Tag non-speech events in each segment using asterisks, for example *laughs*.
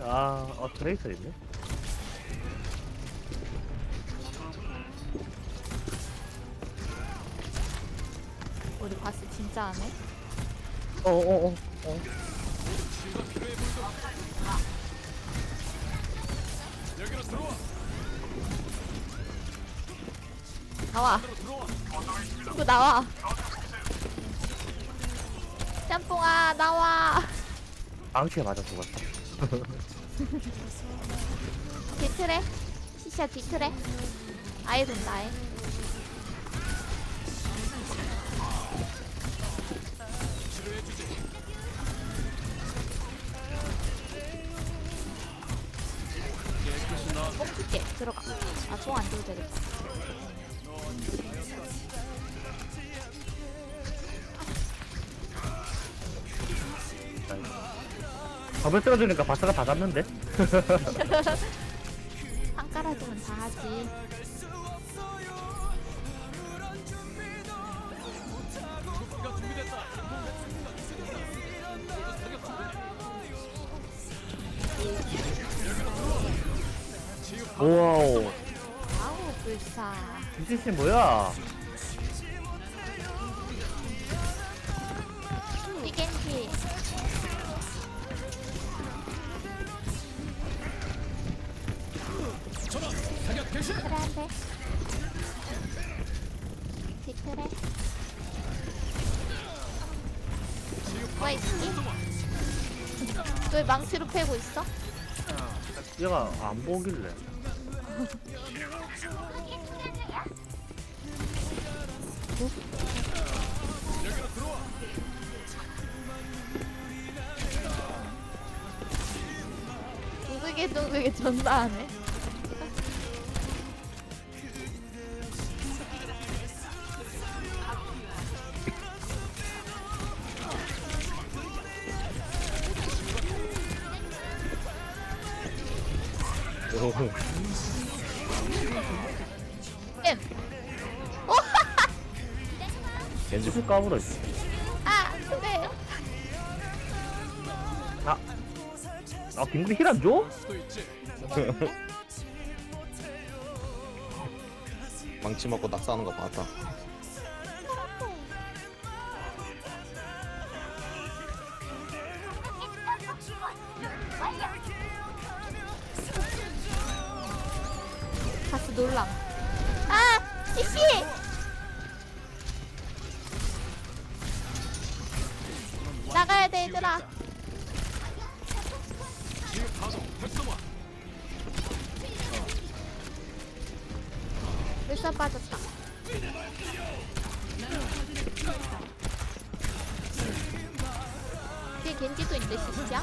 아, 어, 트레이서 있네? 우리 바스 진짜 안 해? 어, 어, 어, 어. 나와. 친구 나와. 짬뽕아 나와. 앙치에 맞아 죽었어. 뒤틀에. 시샤 뒤틀에. 아예 돈다 아예. 뽕 줄게 들어가 아뽕안 줘도 되겠다 밥을 떨어주니까 바스가 다 잡는데? *laughs* 한 깔아주면 다 하지 오와우. 아우 불사 김치씨 뭐야? 띠겐지 그래 한대 뒤틀에 뭐 있지? 왜 망치로 패고 있어? 얘가 안 보길래. 둥글게 둥글게 전다 하네 엠! 오! 겐지 까불어 있어. 아! 그래요? 아, 아, 빙글이 힐안 줘? 망치 맞고 낙사하는 거 봤다. 가스 놀람. 아! 씨씨! 나가야 돼, 얘들아. 물살 빠졌다. 뒤에 겐지도 있는데, 씨씨야?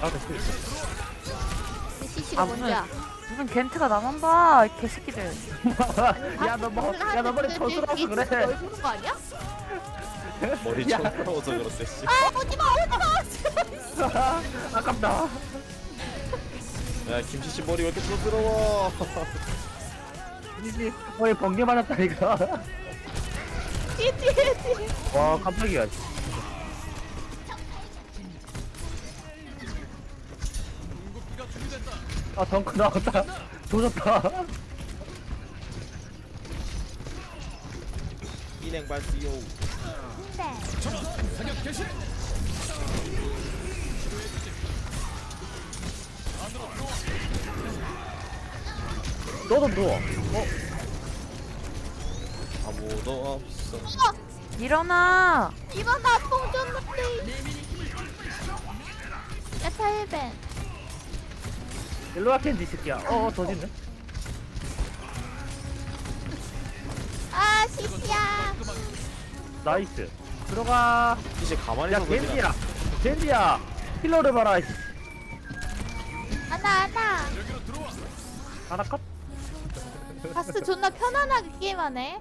아, 됐어. 씨씨가 아, 뭔지야? 무슨 겐트가 나만 봐, 이 개새끼들. *laughs* 야, 너 뭐, 야, 너 머리 털스러워서 그래. 얼굴 거 아니야? 머리 야. 촌스러워서 그렇대 씨. 아, 오지마, 오지마! *laughs* 아깝다. 야 김치 씨 머리 왜 이렇게 촌스러워? *laughs* 이지 머리 번개 맞았다니까. 뒤에, 뒤에, 뒤에. 와, 깜짝이야. 아, 덩크 나왔다. *laughs* 조졌다. 인행 발수요. 너도 누워. 어, 아무도 없어. 일어나! 이번 나뽕 줬는데. 야, 타일벤. 일로 와, 캔디 새끼야. 어, 어, 더 짓네. 아, 시시야. 나이스. 들어가. 이제 가만히 야, 서 보지 겐지야. 겐지야. 힐러를 봐라. 이씨. 하나, 하나. 하나 컷? 바스 존나 편안하게 게임하네.